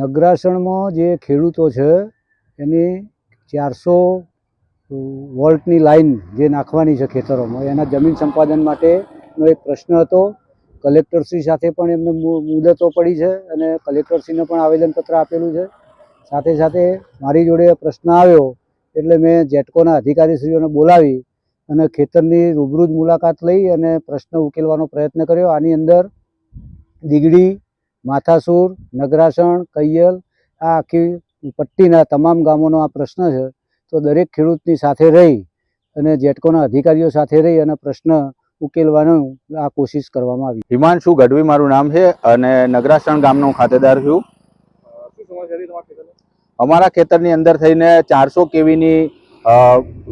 નગરાસણમાં જે ખેડૂતો છે, એની ચારસો વોલ્ટની લાઈન જે નાખવાની છે ખેતરોમાં, એના જમીન સંપાદન માટેનો એક પ્રશ્ન હતો. કલેક્ટરશ્રી સાથે પણ એમને મુદતો પડી છે અને કલેક્ટરશ્રીને પણ આવેદનપત્ર આપેલું છે. સાથે સાથે મારી જોડે પ્રશ્ન આવ્યો, એટલે મેં જેટકોના અધિકારીશ્રીઓને બોલાવી અને ખેતરની રૂબરૂ જ મુલાકાત લઈ અને પ્રશ્ન ઉકેલવાનો પ્રયત્ન કર્યો. આની અંદર દીગડી માથાસુર, નગરાસણ, કૈયલ, આ આખી પટ્ટીના તમામ ગામોનો આ પ્રશ્ન છે. તો દરેક ખેડૂતની સાથે રહી અને જેટકોના અધિકારીઓ સાથે રહી અને પ્રશ્ન ઉકેલવાનું આ કોશિશ કરવામાં આવી. હિમાંશુ ગઢવી મારું નામ છે અને નગરાસણ ગામનો ખાતેદાર છું. અમારા ખેતરની અંદર થઈને ચારસો કેવીની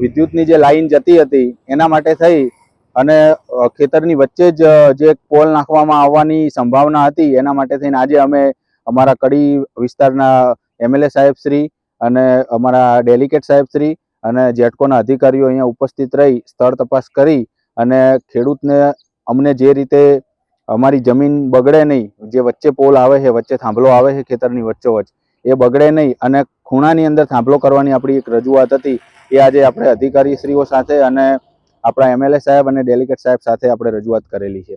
વિદ્યુતની જે લાઈન જતી હતી, એના માટે થઈ અને ખેતરની વચ્ચે જ જે પોલ નાખવામાં આવવાની સંભાવના હતી, એના માટે થઈને આજે અમે અમારા કડી વિસ્તારના એમએલએ સાહેબશ્રી અને અમારા ડેલિકેટ સાહેબશ્રી અને જેટકોના અધિકારીઓ અહીંયા ઉપસ્થિત રહી, સ્થળ તપાસ કરી અને ખેડૂતને અમને જે રીતે અમારી જમીન બગડે નહીં, જે વચ્ચે પોલ આવે છે, વચ્ચે થાંભલો આવે છે ખેતરની વચ્ચોવચ્ચ, એ બગડે નહીં અને ખૂણાની અંદર થાંભલો કરવાની આપણી એક રજૂઆત હતી, એ આજે આપણે અધિકારીશ્રીઓ સાથે અને આપણા એમએલએ સાહેબ અને ડેલિકેટ સાહેબ સાથે આપણે રજૂઆત કરેલી છે.